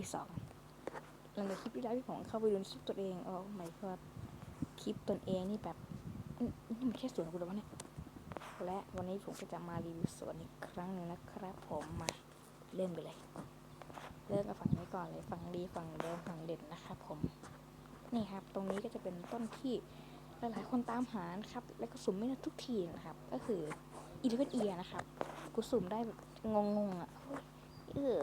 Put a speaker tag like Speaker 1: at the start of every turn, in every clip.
Speaker 1: EP สองหลังจากคลิปที่แล้วที่ผมเข้าไปดูคลิปตัวเองโอ้ไม่ก็คลิปตนเองนี่แบบนี่มันแค่สวนกูหรอวะเนี่ยและวันนี้ผมก็จะมารีวิวสวนอีกครั้งหนึ่งนะครับ ผมมาเริ่มไปเลย เริ่มกับฝั่งนี้ก่อนเลยฝั่งดีฝั่งเดิมฝั่งเด่นนะครับผมนี่ครับ ตรงนี้ก็จะเป็นต้นที่หลายๆคนตามหานะครับ แล้วก็สุ่มไม่ได้ทุกทีนะครับ ก็คืออีเลเวนเอียนะครับ กูสุ่มได้แบบงงๆอะ เออ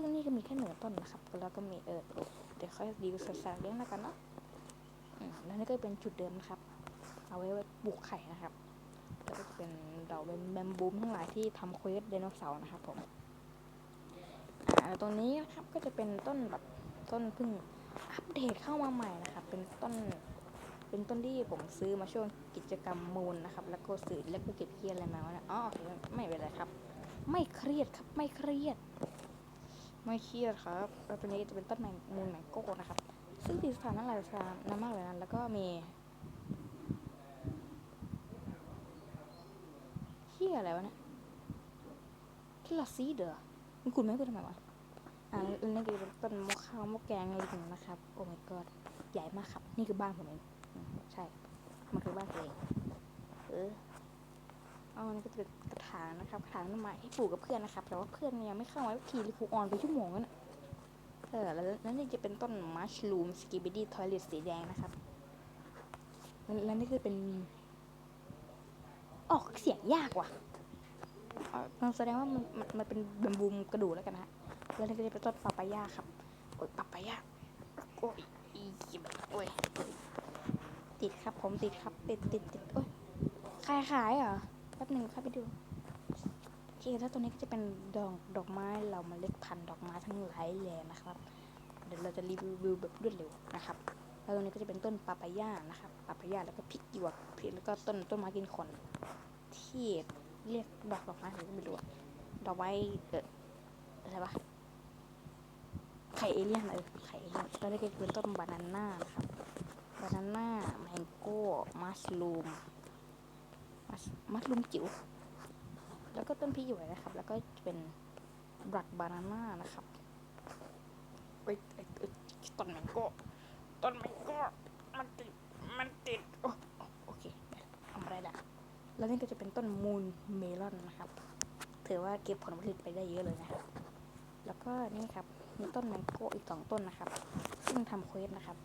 Speaker 1: ซึ่งนี่ก็มีแค่หนึ่งต้นนะครับ แล้วก็มีเออเดี๋ยวค่อยรีวิวสัดๆเลี้ยงแล้วกันเนาะแล้วนี่ก็เป็นจุดเดิมนะครับ เอาไว้ปลูกไข่นะครับแล้วก็จะเป็นดอกเป็นแบมบูมทั้งหลายที่ทำเควสไดโนเสาร์นะครับผมตรงนี้นะครับก็จะเป็นต้นแบบต้นพิ่งอัปเดตเข้ามาใหม่นะครับ เป็นต้นเป็นต้นที่ผมซื้อมาช่วงกิจกรรมมูลนะครับ แล้วก็ซื้อแล้วก็เก็บเกียร์อะไรมาวะเนี่ยอ๋อไม่เป็นไรครับ ไม่เครียดครับไม่เครียด ไม่เครียดครับแล้วตัวนี้จะเป็นต้นแมงมูลแมงโก้นะครับ ซึ่งดีสถานน่ารักน่ามากเลยนะแล้วก็มีเฮียอะไรวะเนี่ยที่ลาซีเดอร์มันคุณไม่พูดทำไมวะอ่าแล้วนี่ก็เป็นต้นมะข้าวมะแกงลิงนะครับ โอ้ my god ใหญ่มากครับ นี่คือบ้านผมเอง ใช่ มันคือบ้านตัวเอง เออ เอาอันนี้ก็จะเป็นกระถางนะครับกระถางต้นไม้ที่ปลูกกับเพื่อนนะครับแต่ว่าเพื่อนเนี่ยไม่เข้ามาทีลยครูออนไปชั่วโมงแล้วนเออแล้วแล้วนี่จะเป็นต้นมัชลูมสกิบิดี้ทอยเลตสีแดงนะครับแล้วนี่คือเป็น ออกเสียงยากว่ะอ่าแสดงว่ามันมันมันเป็นแบมบูมกระดูกแล้วกันฮะแล้วนี่ก็จะเป็นต้นปาปายาครับโอ้ยปาปายาโอ้ยอีแบบโอ้ยติดครับผมติดครับติดติดติดโอ้ยขายขายเหรอ แป๊บหนึ่งครับไปดูโอเคแล้วตัวนี้ก็จะเป็นดอกดอกไม้เรามาเล็ดพันดอกไม้ทั้งหลายแหล่นะครับ เดี๋ยวเราจะรีวิวแบบรวดเร็วนะครับแล้วตรงนี้ก็จะเป็นต้นปาปายานะครับปาปายาแล้วก็พริกหยวกพริกแล้วก็ต้นต้นไม้กินขนที่เรียกดอกดอกไม้อะไรก็ไม่รู้ดอกไม้เอออะไรวะไข่เอเลี่ยนเออไข่เอเลี่ยนแล้วนี่ก็คือต้นบานาน่านะครับบานาน่าแมงโก้มัสลูม มัสมัสลูมจิ๋ว แล้วก็ต้นพริกหยวกนะครับ แล้วก็เป็นบลัดบานาน่านะครับเอ้ยเอ้ต้นแมงโก้ต้นแมงโก้มันติด มันติด โอ้โอเคเอามาได้ละแล้วนี่ก็จะเป็นต้นมูนเมลอนนะครับ ถือว่าเก็บผลผลิตไปได้เยอะเลยนะครับ แล้วก็นี่ครับ มีต้นแมงโก้อีกสองต้นนะครับ ซึ่งทำเควสนะครับ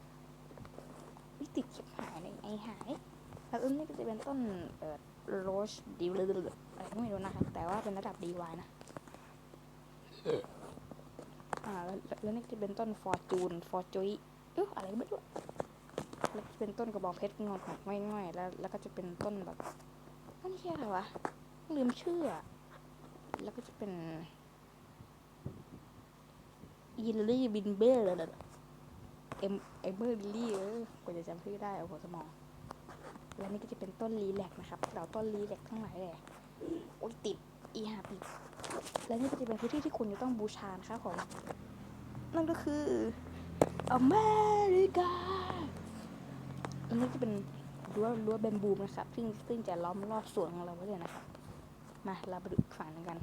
Speaker 1: วิติดเข็บหายในไอหายแล้วต้นนี้ก็จะเป็นต้นเอ่อ โรชดีเลยอะไรก็ไม่รู้นะครับ แต่ว่าเป็นระดับดีวายนะอ่าแล้วแล้วนี่จะเป็นต้นฟอร์จูนฟอร์จุยเอออะไรก็ไม่รู้แล้วเป็นต้นกระบองเพชรงอนของง่อยๆแล้ว แล้วก็จะเป็นต้นแบบต้นเชี่อะไรวะลืมชื่อแล้วก็จะเป็นยินลี่บินเบอร์เลยเอ็มเอเบอร์ลลี่เออกว่าจะจำชื่อได้เอาหัวสมอง และนี่ก็จะเป็นต้นลีแลกนะครับเราต้นลีแลกทั้งหลายเลยโอ้ยติดอีหาติดและนี่ก็จะเป็นพื้นที่ที่คุณจะต้องบูชานะครับผมนั่นก็คืออเมริกาอันนี้จะเป็นรั้วรั้วแบมบูนะครับ ซึ่งซึ่งจะล้อมรอบสวนของเราไว้เลยนะครับมาเราไปดูฝั่งนึงกัน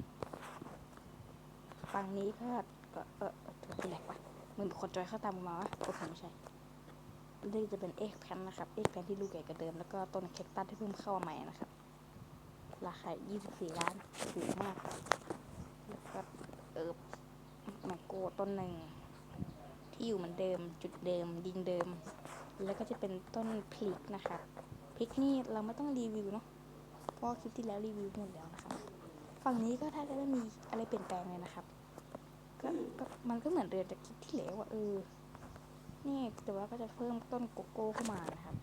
Speaker 1: ฝั่งนี้ก็ก็เออเออตัวแหลกวะมึงเป็นคนจอยเข้าตามมาวะโอเคไม่ใช่ นี่จะเป็นเอ็กแพนนะครับเอ็กแพนที่ลูกใหญ่กว่าเดิม แล้วก็ต้นแคคตัสที่เพิ่งเข้ามาใหม่นะครับ ราคา 24 ล้านถูกมากแล้วก็เออแมงโก้ต้นหนึ่ง ที่อยู่เหมือนเดิมจุดเดิมดินเดิม แล้วก็จะเป็นต้นพริกนะครับพริกนี่เราไม่ต้องรีวิวเนาะเพราะคลิปที่แล้วรีวิวหมดแล้วนะครับ ฝั่งนี้ก็ถ้าจะไม่มีอะไรเปลี่ยนแปลงเลยนะครับก็ก็มันก็เหมือนเดิมจากคลิปที่แล้วอะเออ นี่แต่ว่าก็จะเพิ่มต้นโกโก้เข้ามานะครับ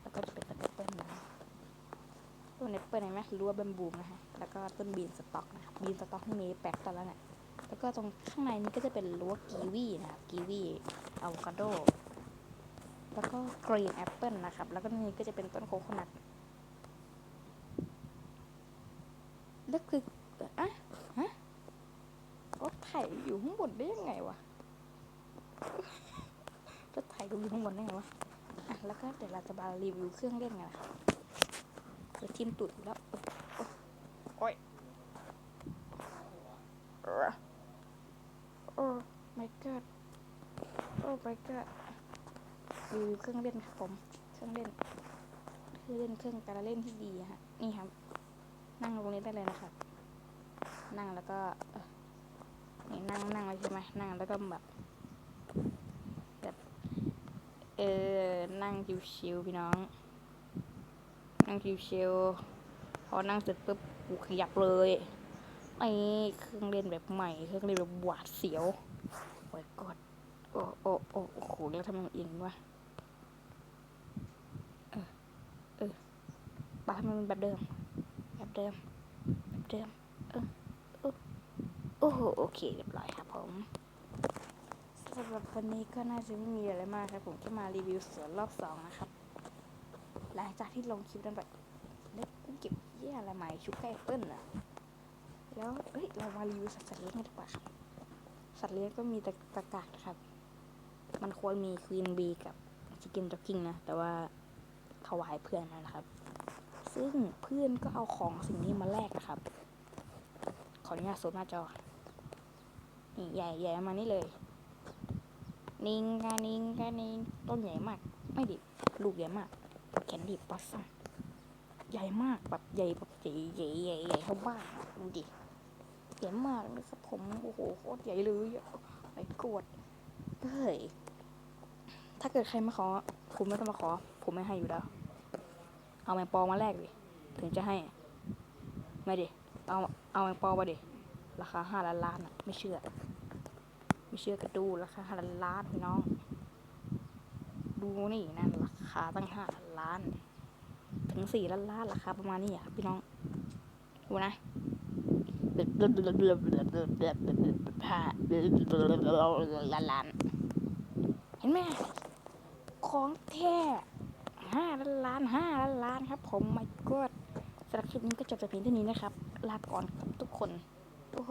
Speaker 1: แล้วก็จะเป็นต้นแอปเปิ้ลนะต้นแอปเปิ้ลเห็นไหมรั้วแบมบูมนะฮะ แล้วก็ต้นบีนสต็อกนะครับบีนสต็อกที่มีแปลกตอนแล้วเนี่ย แล้วก็ตรงข้างในนี้ก็จะเป็นรั้วกีวีนะครับ กีวีอะโวคาโด แล้วก็กรีนแอปเปิลนะครับ แล้วก็นี่ก็จะเป็นต้นโคโคนัทแล้วคืออะฮะรถไถอยู่ข้างบนได้ยังไงวะ รถไถก็อยู่ข้างบนได้ไงวะอะแล้วก็เดี๋ยวเราจะมารีวิวเครื่องเล่นกันนะครับเดี๋ยวทิมตุดแล้วโอ๊ยโอ๊ยโอ้ my god โอ้ my god รีวิวเครื่องเล่นครับผมเครื่องเล่นเครื่องเล่นเครื่องการละเล่นที่ดีอะฮะนี่ครับ นั่งตรงนี้ได้เลยนะครับ นั่งแล้วก็เอ่อนี่นั่งนั่งเลยใช่ไหมนั่งแล้วก็แบบแบบ เออ นั่งชิวๆพี่น้อง นั่งชิวๆพอนั่งเสร็จปุ๊บกูขยับเลยไอ้เครื่องเล่นแบบใหม่ เครื่องเล่นแบบหวาดเสียวโอ้ยกดโอ้โอ้โอ้โหแล้วทำไมมันเอียงวะเออเออปาให้มันแบบเดิม แบบเดิม แบบเดิม เออโอ้โหโอเคเรียบร้อย สำหรับวันนี้ก็น่าจะไม่มีอะไรมากครับ ผมแค่มารีวิวสวนรอบสองนะครับ หลังจากที่ลงคลิปนั้นไปแล้วกูเก็บเยี่ยอะไรใหม่ชุบไก่เปิ้ลอะแล้วเอ้ยเรามารีวิวสัตว์เลี้ยงกันดีกว่าครับ สัตว์เลี้ยงก็มีแต่ตะกากนะครับ มันควรมีควีนบีกับชิคเก้นจ็อกกิ้งนะ แต่ว่าถวายเพื่อนนะครับ ซึ่งเพื่อนก็เอาของสิ่งนี้มาแลกนะครับ ขออนุญาตโซนหน้าจอ นี่ใหญ่ใหญ่มานี้เลย นิงกานิงกานิงต้นใหญ่มาก ไม่ดิบลูกใหญ่มากแคนดี้ปัสซัมใหญ่มากแบบใหญ่แบบใหญ่ใหญ่ใหญ่ใหญ่เท่าบ้านดูดิใหญ่มากเลยครับผมโอ้โหโคตรใหญ่เลยอะไปกดเฮ้ยถ้าเกิดใครมาขอผมไม่ต้องมาขอ ผมไม่ให้อยู่แล้ว เอาแมงปองมาแลกดิถึงจะให้ไม่ดิเอาเอาแมงปองมาดิราคาห้าล้านล้านอะไม่เชื่อ ไม่เชื่อก็ดูราคาล้านล้านพี่น้อง ดูนี่นั่นราคาตั้งห้าล้าน ถึงสี่ล้านล้านราคาประมาณนี้อะพี่น้อง ดูนะล้านล้านเห็นไหมของแท้ห้าล้านล้านห้าล้านล้านครับ ผมไม่กดสำหรับคลิปนี้ก็จบแต่เพียงเท่านี้นะครับ ลาก่อนครับทุกคน